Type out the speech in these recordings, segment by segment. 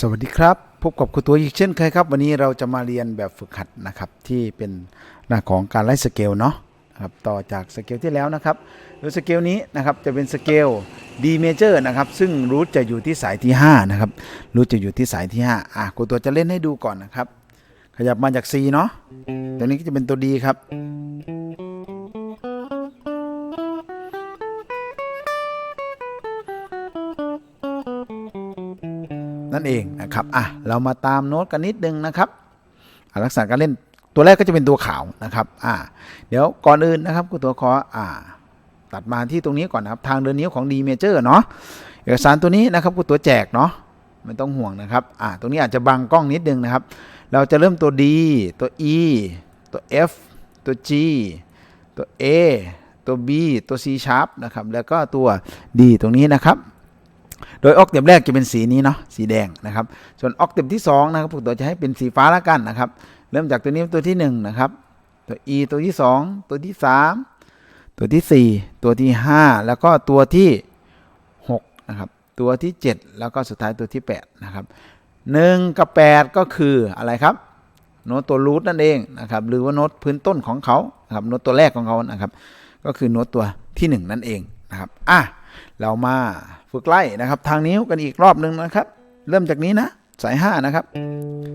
สวัสดีครับ พบกับครูตัวอีกเช่นเคยครับ วันนี้เราจะมาเรียนแบบฝึกหัดนะครับ ที่เป็นหน้าของการไล่สเกลเนาะนะครับต่อจากสเกลที่แล้วนะครับโดยสเกลนี้นะครับจะเป็นสเกล D major นะครับซึ่งรูทจะอยู่ที่สายที่5นะครับรูทจะอยู่ที่สายที่5อะครูตัวจะเล่นให้ดูก่อนนะครับ ขยับมาจาก C เนาะตัวนี้ก็จะเป็นตัว D ครับ นั่นเองนะครับอะเรามาตามโน้ตกันนิดนึงนะครับลักษณะการเล่นตัวแรกก็จะเป็นตัวขาวนะครับอ่าเดี๋ยวก่อนอื่นนะครับกูตัวขออ่าตัดมาที่ตรงนี้ก่อนนะครับทางเดินนิ้วของ D major เนาะเอกสารตัวนี้นะครับกูตัวแจกเนาะไม่ต้องห่วงนะครับอ่าตรงนี้อาจจะบังกล้องนิดนึงนะครับ เราจะเริ่มตัว D ตัว E ตัว F ตัว G ตัว A ตัว B ตัว C sharp นะครับแล้วก็ตัว D ตรงนี้นะครับ โดยออกเต็มแรกจะเป็นสีนี้เนาะสีแดงนะครับ ส่วนออกเต็มที่2นะครับผมตัวจะให้เป็นสีฟ้าละกันนะครับ เริ่มจากตัวนี้ตัวที่1นะครับตัว E ตัวที่ 2 ตัวที่ 3 ตัวที่ 4 ตัวที่ 5 แล้วก็ตัวที่6นะครับตัวที่ 7 แล้วก็สุดท้ายตัวที่8นะครับ1กับ 8 ก็คืออะไรครับโน้ตตัวรูทนั่นเองนะครับหรือว่าโน้ตพื้นต้นของเขาครับโน้ตตัวแรกของเขานะครับ ก็คือโน้ตตัวที่ 1 นั่นเองนะครับอะ เรามาฝึกไล่นะครับ ทางนิ้วกันอีกรอบหนึ่งนะครับ เริ่มจากนี้นะ สาย 5 นะครับ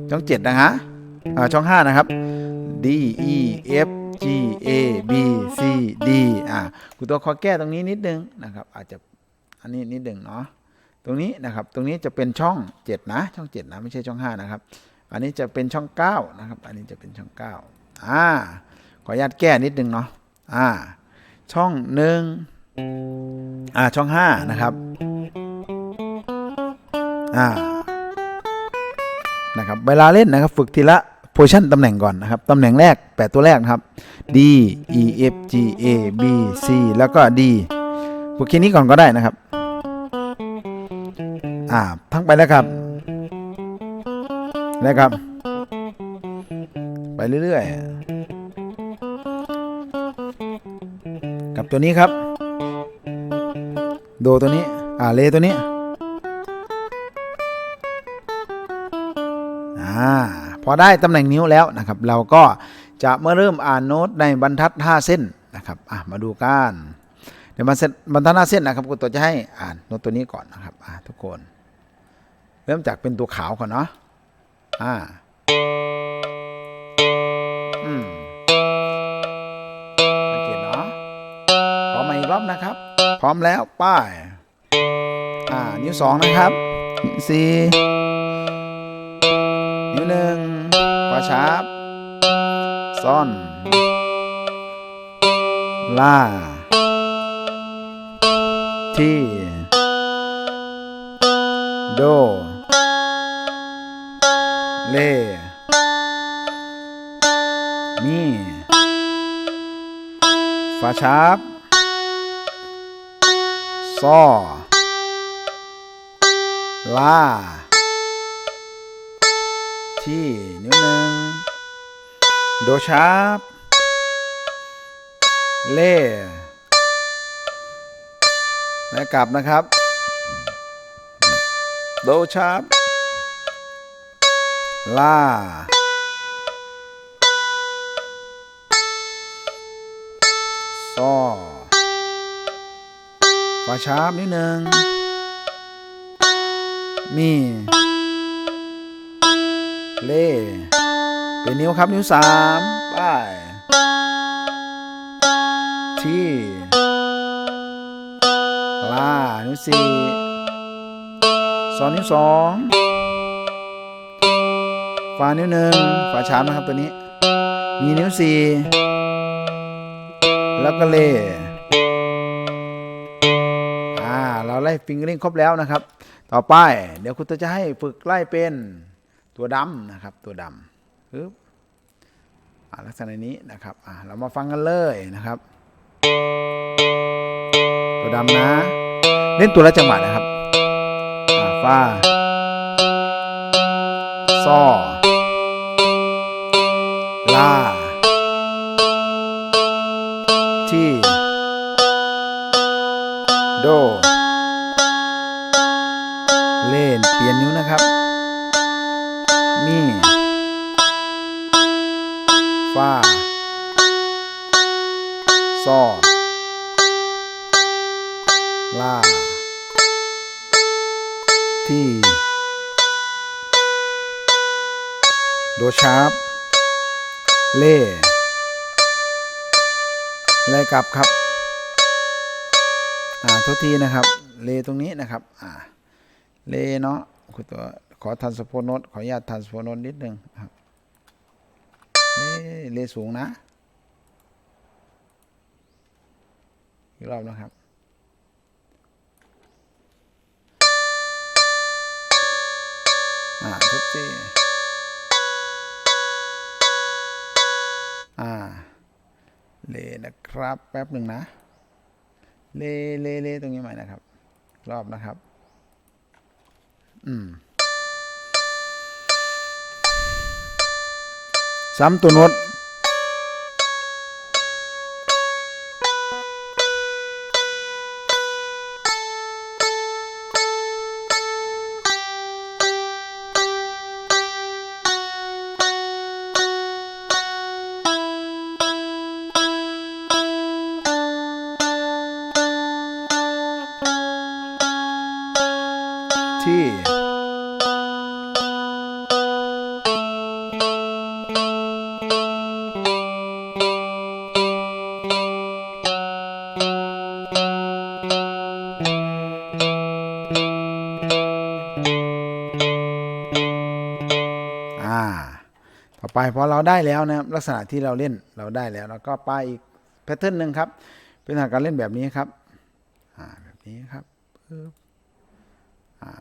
ช่อง 7 นะฮะช่อง 5 นะครับ D E F G A B C D อ่ากูตัวขอแก้ตรงนี้นิดนึงนะครับ อาจจะอันนี้นิดหนึ่งเนาะตรงนี้นะครับตรงนี้จะเป็นช่อง 7 นะ ช่อง 7 นะ ไม่ใช่ช่อง 5 นะครับ อันนี้จะเป็นช่อง 9 นะครับ อันนี้จะเป็นช่อง 9อ่าขออนุญาตแก้นิดนึงเนาะอ่าช่องหนึ่ง อ่าช่อง 5 นะครับอ่านะครับเวลาเล่นนะครับฝึกทีละโพชั่นตำแหน่งก่อนนะครับตำแหน่งแรก 8 ตัวแรกนะครับ D E F G A B C แล้วก็ D ฝึกแค่นี้ก่อนก็ได้นะครับอ่าทั้งไปแล้วครับแล้วครับ ไปเรื่อยๆ กับตัวนี้ครับ โดตัวนี้ อ่าเลตัวนี้ อ่า พอได้ตำแหน่งนิ้วแล้วนะครับ เราก็จะเมื่อเริ่มอ่านโน้ตในบรรทัด5เส้นนะครับ อะ มาดูกันในบรรทัดบรรทัด5เส้นนะครับกูตัวจะให้อ่านโน้ตตัวนี้ก่อนนะครับ อ่าทุกคน เริ่มจากเป็นตัวขาวก่อนเนาะ อ่า อืมสังเกตเนาะพร้อมมาอีกรอบนะครับพ ร้อมแล้ว ป้าย อ่า นิ้วสองนะครับสี่นิ้วหนึ่งขวาชาร์ปซ่อน ล่า ที่ โด เล มีฝาชาร์ป ซอลา ที่นิ้วหนึ่ง โดชาร์ปเล่และกลับนะครับ โดชาร์ปลาาชาร์ปนิดนึง มี เล่เป็นนิ้วครับนิ้วสามไปที่ลา นิ้วสี่สองนิ้วสองฟานิ้วหนึ่งฝาชาร์ปนะครับตัวนี้ มีนิ้วสี่แล้วก็เล่ ไล่ฟิงเกอร์ลิงครบแล้วนะครับ ต่อไปเดี๋ยวคุณจะให้ฝึกไล่เป็นตัวดำนะครับตัวดำปึ๊บอ่าลักษณะนี้นะครับเรามาฟังกันเลยนะครับ ตัวดำนะ เล่นตัวละจังหวะนะครับอ่าฟาซอลาที่ โด เล่นเปลี่ยนนิ้วนะครับ มีฟาซอลา ที่โดชาร์ปเล่ไล่กลับครับ อ่าโทษทีนะครับ เลตรงนี้นะครับ อ่า เลเนาะคุณตัวขอทันสโพโนตขออนุญาตทันสโพโนตนิดนึงครับเลเลสูงนะอีกรอบนะครับอ่าทุกทีอ่าเลนะครับ แป๊บหนึ่งนะ เลเลเลตรงนี้ใหม่นะครับ รอบนะครับ สามตัวโน้ต พอเราได้แล้วนะลักษณะที่เราเล่นเราได้แล้วแล้วก็ไปอีกแพทเทิร์นหนึ่งครับ เป็นการเล่นแบบนี้ครับแบบนี้ครับปึ๊บอ่า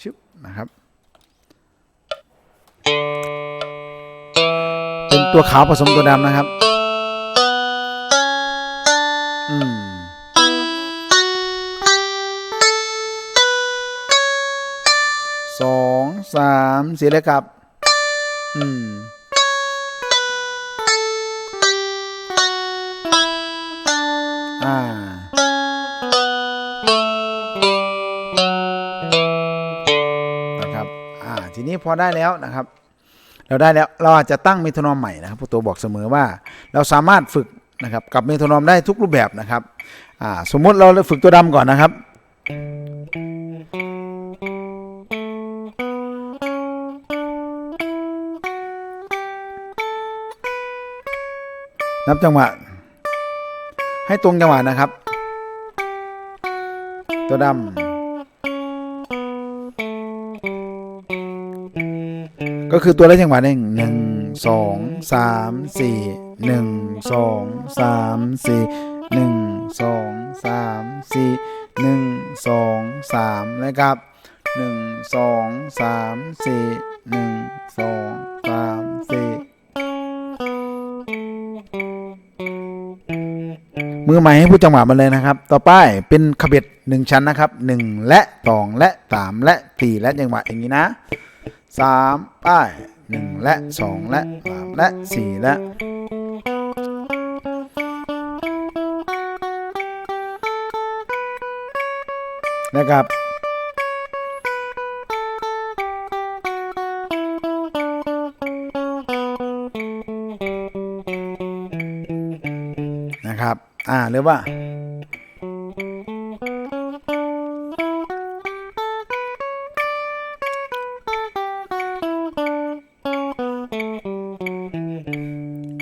ชึบนะครับเป็นตัวขาวผสมตัวดำนะครับอืมสองสามเสียเลยครับ อืมอ่า นะครับ อ่า ทีนี้พอได้แล้วนะครับ เราได้แล้ว เราอาจจะตั้งเมโทรนอมใหม่นะครับผู้ตัวบอกเสมอว่า เราสามารถฝึกนะครับ กับเมโทรนอมได้ทุกรูปแบบนะครับ อ่า สมมุติเราฝึกตัวดำก่อนนะครับ นับจังหวะ ให้ตรงจังหวะนะครับ ตัวดำก็คือตัวละจังหวะหนึ่งหนึ่งสองสามสี่หนึ่งสองสามสี่หนึ่งสองสามสี่หนึ่งสองสามนะครับหนึ่งสองสามสี่หนึ่งสองสามสี่ มือใหม่ให้ผู้จังหวะมาเลยนะครับ ต่อไปเป็นขบเบ็ดหนึ่งชั้นนะครับหนึ่งและสองและสามและสี่และจังหวะอย่างนี้นะสามป้ายหนึ่งและสองและสามและสี่และนะครับาหรือว่า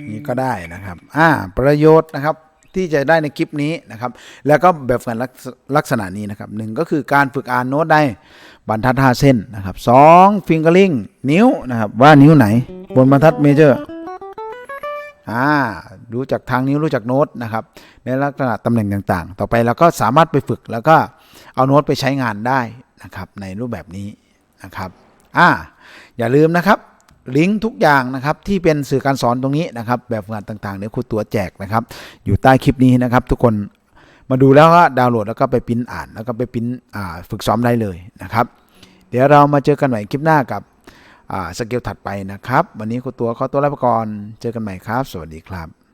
นี่ก็ได้นะครับ อ่า ประโยชน์นะครับที่จะได้ในคลิปนี้นะครับ แล้วก็แบบฝึกลักษลักษณะนี้นะครับหนึ่งก็คือการฝึกอ่านโน้ตได้บรรทัดห้าเส้นนะครับสองฟิงเกอร์ลิงนิ้วนะครับว่านิ้วไหน บนบรรทัดเมเจอร์อ่า รู้จักทางนิ้วรู้จักโน้ตนะครับในลักษณะตำแหน่งต่างๆ ต่อไปเราก็สามารถไปฝึกแล้วก็เอาโน้ตไปใช้งานได้นะครับในรูปแบบนี้นะครับอ่าอย่าลืมนะครับลิงก์ทุกอย่างนะครับที่เป็นสื่อการสอนตรงนี้นะครับ แบบฝึกงานต่างๆเดี๋ยวครูตัวแจกนะครับ อยู่ใต้คลิปนี้นะครับ ทุกคนมาดูแล้วก็ดาวน์โหลดแล้วก็ไปปริ้นอ่านแล้วก็ไปปิ้นอ่าฝึกซ้อมได้เลยนะครับ เดี๋ยวเรามาเจอกันใหม่คลิปหน้ากับสเกลถัดไปนะครับ วันนี้ครูตัวขอตัวลาไปก่อนเจอกันใหม่ครับ สวัสดีครับ